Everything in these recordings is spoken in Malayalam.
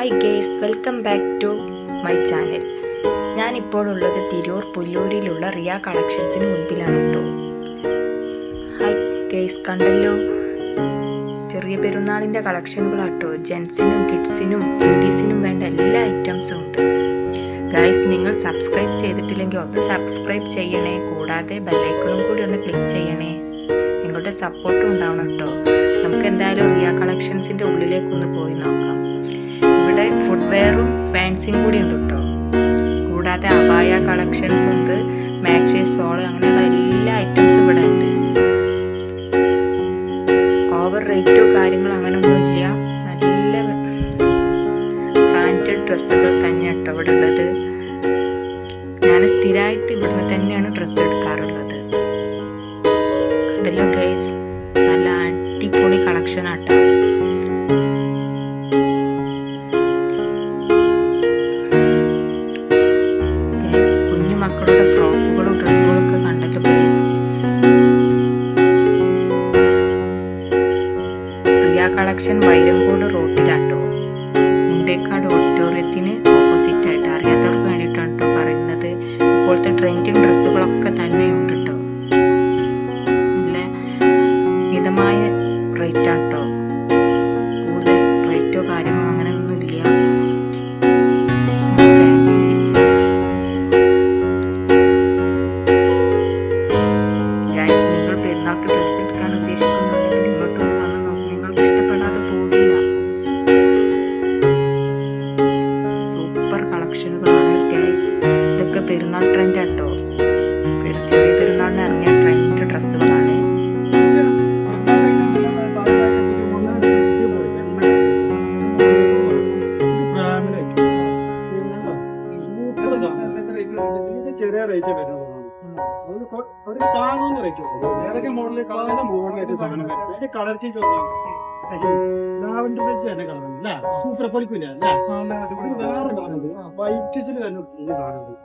Hi guys welcome back to my channel ഞാനിപ്പോൾ ഉള്ളത് തിരൂർ പുല്ലൂരിലുള്ള റിയ കളക്ഷൻസിന് മുൻപിലാണ് കേട്ടോ ഹായ് ഗേസ് കണ്ടല്ലോ? ചെറിയ പെരുന്നാളിന്റെ കളക്ഷനുകളാട്ടോ. ജെൻസിനും കിഡ്സിനും ലേഡീസിനും വേണ്ട എല്ലാ ഐറ്റംസും ഉണ്ട്. ഗൈസ് നിങ്ങൾ സബ്സ്ക്രൈബ് ചെയ്തിട്ടില്ലെങ്കിൽ ഒന്ന് സബ്സ്ക്രൈബ് ചെയ്യണേ. കൂടാതെ ബെല്ലൈക്കണും കൂടി ഒന്ന് ക്ലിക്ക് ചെയ്യണേ. നിങ്ങളുടെ സപ്പോർട്ടും ഉണ്ടാവണം കേട്ടോ നമുക്ക് എന്തായാലും റിയ കളക്ഷൻസിന്റെ ഉള്ളിലേക്ക് ഒന്ന് പോയി നോക്കാം. ഫാൻസിയും കൂടി ഉണ്ട് കേട്ടോ. കൂടാതെ അബായ കളക്ഷൻസ് ഉണ്ട് മാക്സി സോൾ അങ്ങനെയുള്ള എല്ലാ ഐറ്റംസും ഇവിടെ ഉണ്ട്. ഓവർ റേറ്റോ കാര്യങ്ങളോ അങ്ങനെ ഒന്നുമില്ല. നല്ല ബ്രാൻഡഡ് ഡ്രസ്സുകൾ തന്നെ കേട്ടോ ഇവിടെ ഉള്ളത്. ഞാൻ സ്ഥിരമായിട്ട് ഇവിടുന്ന് തന്നെയാണ് ഡ്രസ്സ് എടുക്കാറുള്ളത്. കണ്ടല്ലോ ഗൈസ് നല്ല അടിപൊളി കളക്ഷൻ ആട്ടോ കളക്ഷൻ വൈരങ്കോട് റോട്ടിലാട്ടോ മുണ്ടേക്കാട് ഓഡിറ്റോറിയത്തിന് ഓപ്പോസിറ്റ് ആയിട്ട്. അറിയാത്തവർക്ക് വേണ്ടിയിട്ടാണ് കേട്ടോ പറയുന്നത്. ഇപ്പോഴത്തെ ട്രെൻഡിങ് ഡ്രസ്സുകളൊക്കെ സൂപ്പർ കളക്ഷനുകളാണ് ഗൈസ് ഇതൊക്കെ പെരുന്നാൾ ട്രെൻഡ് കേട്ടോ ചെറിയ പെരുന്നാളിന് ഇറങ്ങിയ ട്രെൻഡ് ഡ്രസ്സുകളാണ്. ചെറിയ റേറ്റ് വരുന്നതാണ് അത് കൊ- ഒരു താങ്ങുന്ന റേറ്റ് ഏതൊക്കെ മോഡലിൽ കളർ മോഡലായിട്ട് സാധനം കളർ ചേഞ്ച് ലാവൻഡർ വെച്ച് തന്നെ കളറുണ്ട് അല്ലേ? സൂപ്പർ അല്ലേ? ഇത് വേറെ കളറുണ്ട് വൈറ്റ്സിൽ തന്നെ കാണുന്നത് കാണുന്നുണ്ട്.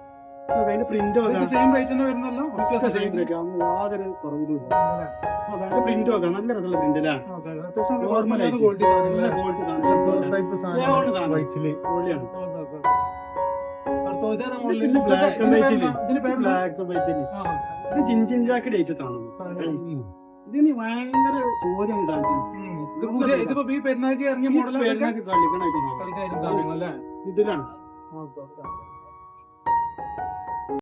അതിന്റെ പ്രിന്റ് സെയിം റേറ്റ് തന്നെ വരുന്നല്ലോ സെയിം റേറ്റ് യാതൊരു കുറവില്ല അതായത് പ്രിന്റ് ഒക്കെ നല്ല രസമുള്ള പ്രിന്റ് അല്ലേ? നോർമൽ ക്വാളിറ്റി നല്ല ക്വാളിറ്റി സാധനം ടൈപ്പ് ലേഔട്ട് സാധനം. വൈറ്റിൽ പൊളിയാണ് ഇതിന്റെ ബ്ലാക്ക് ആൻഡ് വൈറ്റിൽ ബ്ലാക്ക് വൈറ്റിൽ ഇത് ഡേറ്റ് ആണ് ഇതിന് ഭയങ്കര ചോദ്യം ഇതിപ്പോ ഈ പെരുന്നാൾക്ക് ഇറങ്ങിയ മോഡലാണ് കളിക്കണായിട്ട് ഇതിലാണ്.